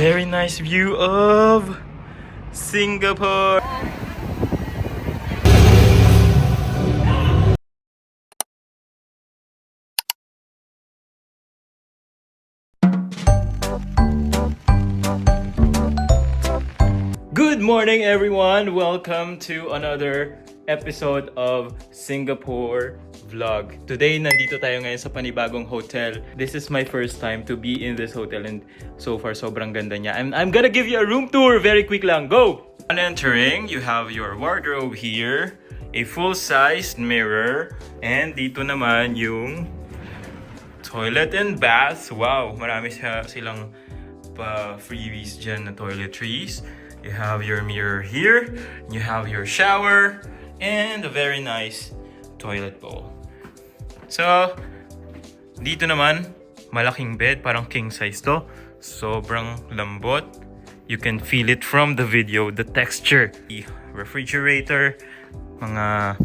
very nice view of Singapore. Good morning, everyone. Welcome to another episode of Singapore Vlog. Today, nandito tayo ngayon sa panibagong hotel. This is my first time to be in this hotel and so far, sobrang ganda niya. I'm, I'm gonna give you a room tour very quick lang. Go! On entering, you have your wardrobe here, a full-sized mirror, and dito naman yung toilet and bath. Wow, marami silang pa freebies dyan na toiletries. You have your mirror here, you have your shower, and a very nice toilet bowl. So, dito naman, malaking bed, parang king size to. Sobrang lambot. You can feel it from the video, the texture. The refrigerator, mga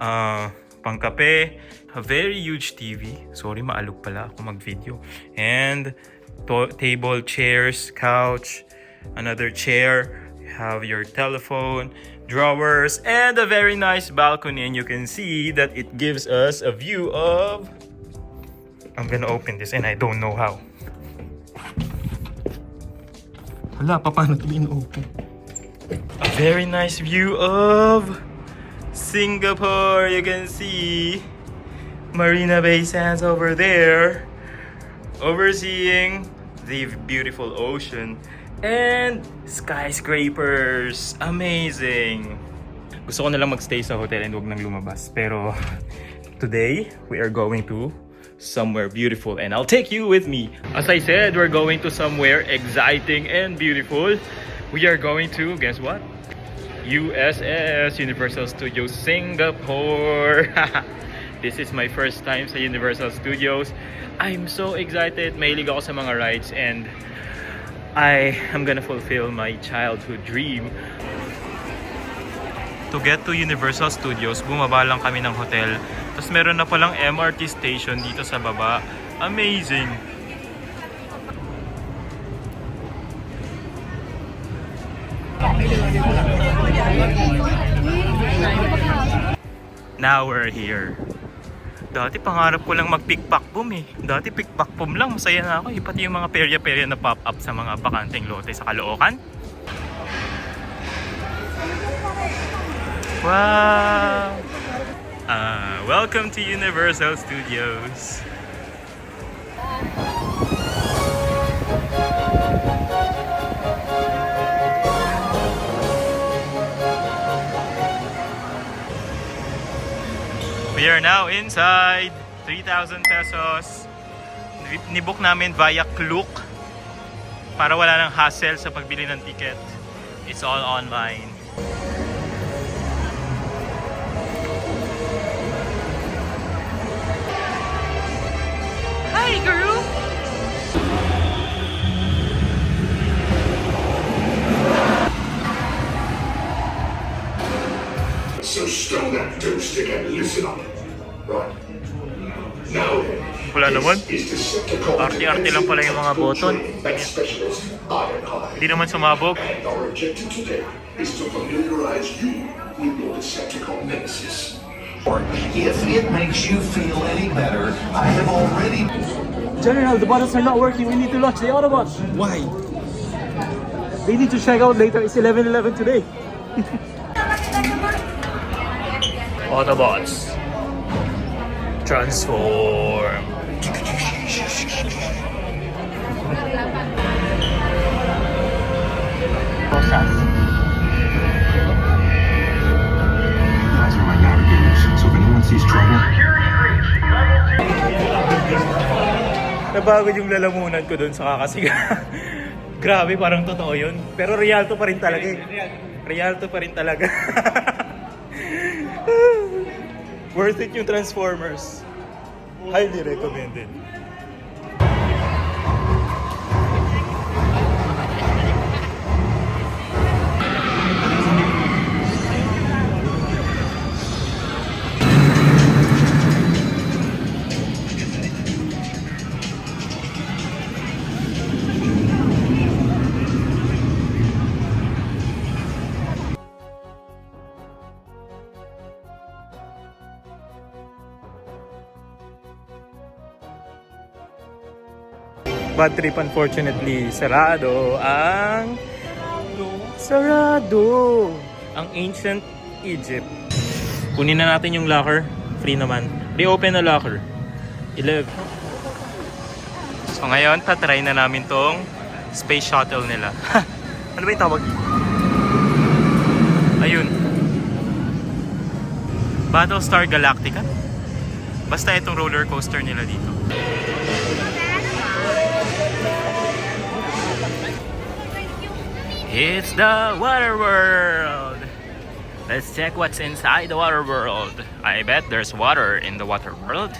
uh, pangkape, a very huge TV. Sorry, maalog pala ako mag-video. And to- table, chairs, couch, another chair. Have your telephone, drawers, and a very nice balcony. And you can see that it gives us a view of. I'm gonna open this and I don't know how. Hala, pa- paano ito in-open? A very nice view of Singapore. You can see Marina Bay Sands over there, overseeing the beautiful ocean and skyscrapers. Amazing. Gusto ko na lang magstay sa hotel and wag nang lumabas. Pero today, we are going to somewhere beautiful and I'll take you with me. As I said, we're going to somewhere exciting and beautiful. We are going to, guess what? USS, Universal Studios Singapore. This is my first time sa Universal Studios. I'm so excited. Mahilig ako sa mga rides and I am gonna fulfill my childhood dream. To get to Universal Studios, bumaba lang kami ng hotel. Tapos meron na palang MRT station dito sa baba. Amazing! Now we're here. Dati pangarap ko lang mag-pickpack boom eh. Dati pickpack boom lang, masaya na ako eh. Pati yung mga perya-perya na pop-up sa mga bakanteng lote sa Caloocan. Wow! Ah, welcome to Universal Studios. We are now inside. 3,000 pesos. Nibook namin via Klook para wala nang hassle sa pagbili ng ticket. It's all online. Hi, Guru! So stow that dope stick and listen up. Naman. Arte-arte lang pala yung mga button. Hindi naman sumabog. If it makes you feel any better, I have already General, the buttons are not working. We need to launch the Autobots. Why? They need to check out later. It's 11:11 today. Autobots. Transform. Guys are my navigators, so if anyone sees trouble, Nabago yung lalamunan ko dun sa kakasiga. Grabe, parang totoo yun. Pero Rialto pa rin talaga eh. Rialto pa rin talaga. Worth it yung Transformers. Highly recommended. Bad trip unfortunately. Sarado ang... Sarado! Ang ancient Egypt. Kunin na natin yung locker. Free naman. Reopen na locker. 11. So ngayon, tatry na namin tong space shuttle nila. ano ba yung tawag? Ayun. Battlestar Galactica? Basta itong roller coaster nila dito. It's the water world! Let's check what's inside the water world. I bet there's water in the water world.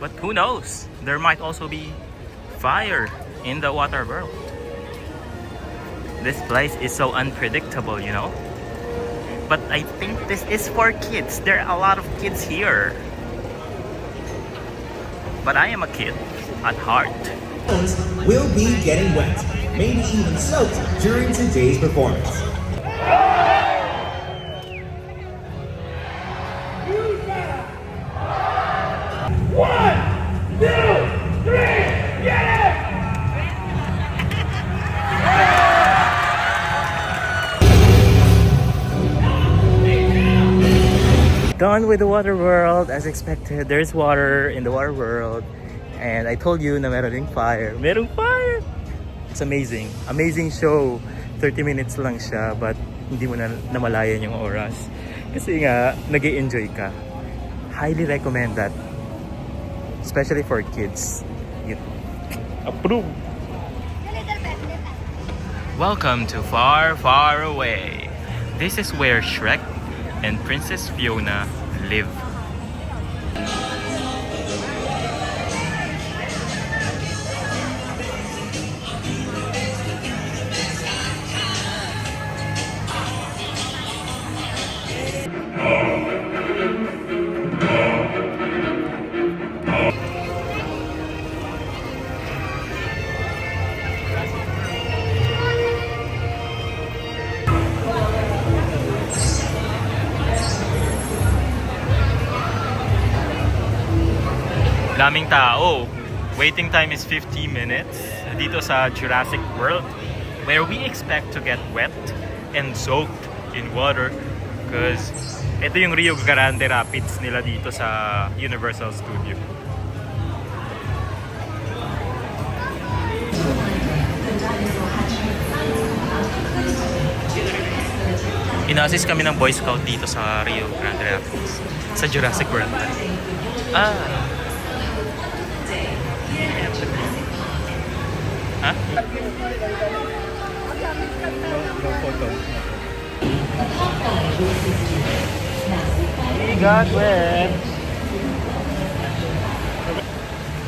But who knows? There might also be fire in the water world. This place is so unpredictable, you know? But I think this is for kids. There are a lot of kids here. But I am a kid at heart. Will be getting wet, maybe even soaked during today's performance. Done with the water world as expected. There's water in the water world. And I told you na meron ding fire. Merong fire! It's amazing. Amazing show. 30 minutes lang siya but hindi mo na namalayan yung oras. Kasi nga, nag enjoy ka. Highly recommend that. Especially for kids. Yun. Approve! Welcome to Far, Far Away. This is where Shrek and Princess Fiona live. Daming tao. Waiting time is 50 minutes dito sa Jurassic World where we expect to get wet and soaked in water because ito yung Rio Grande Rapids nila dito sa Universal Studio. Inassist kami ng Boy Scout dito sa Rio Grande Rapids sa Jurassic World. Ah, Ha? God, wet.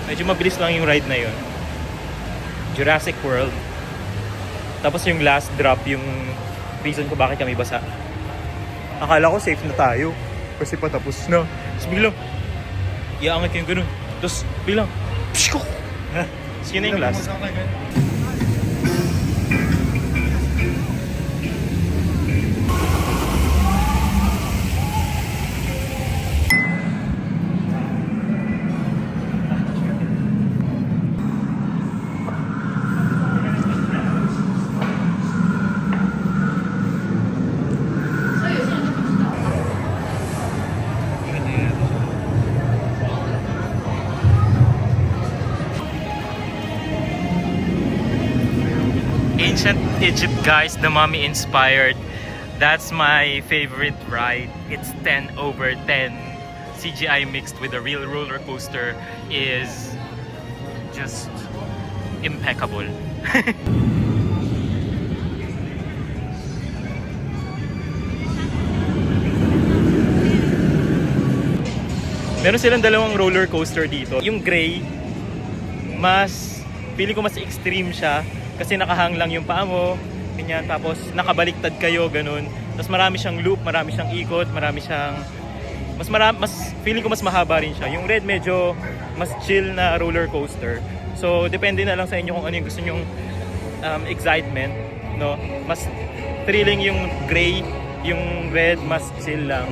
Medyo mabilis lang yung ride na yun. Jurassic World. Tapos yung last drop, yung reason ko bakit kami basa. Akala ko safe na tayo. Kasi patapos na. Tapos biglang, iaangat yung ganun. Tapos biglang, pshko! Tapos yun Ancient Egypt guys, the mummy inspired. That's my favorite ride. It's 10 over 10. CGI mixed with a real roller coaster is just impeccable. Meron silang dalawang roller coaster dito. Yung gray, mas, feeling ko mas extreme siya kasi nakahang lang yung paa mo, ganyan, tapos nakabaliktad kayo, ganun. Tapos marami siyang loop, marami siyang ikot, marami siyang, mas marami, mas, feeling ko mas mahaba rin siya. Yung red medyo mas chill na roller coaster. So, depende na lang sa inyo kung ano yung gusto nyong um, excitement, no? Mas thrilling yung gray, yung red mas chill lang.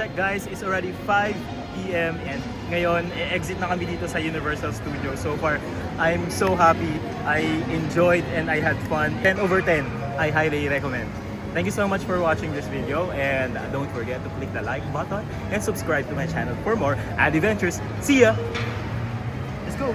Check guys, it's already 5 p.m. and ngayon, e-exit na kami dito sa Universal Studios. So far, I'm so happy. I enjoyed and I had fun. 10 over 10, I highly recommend. Thank you so much for watching this video and don't forget to click the like button and subscribe to my channel for more ad adventures. See ya! Let's go!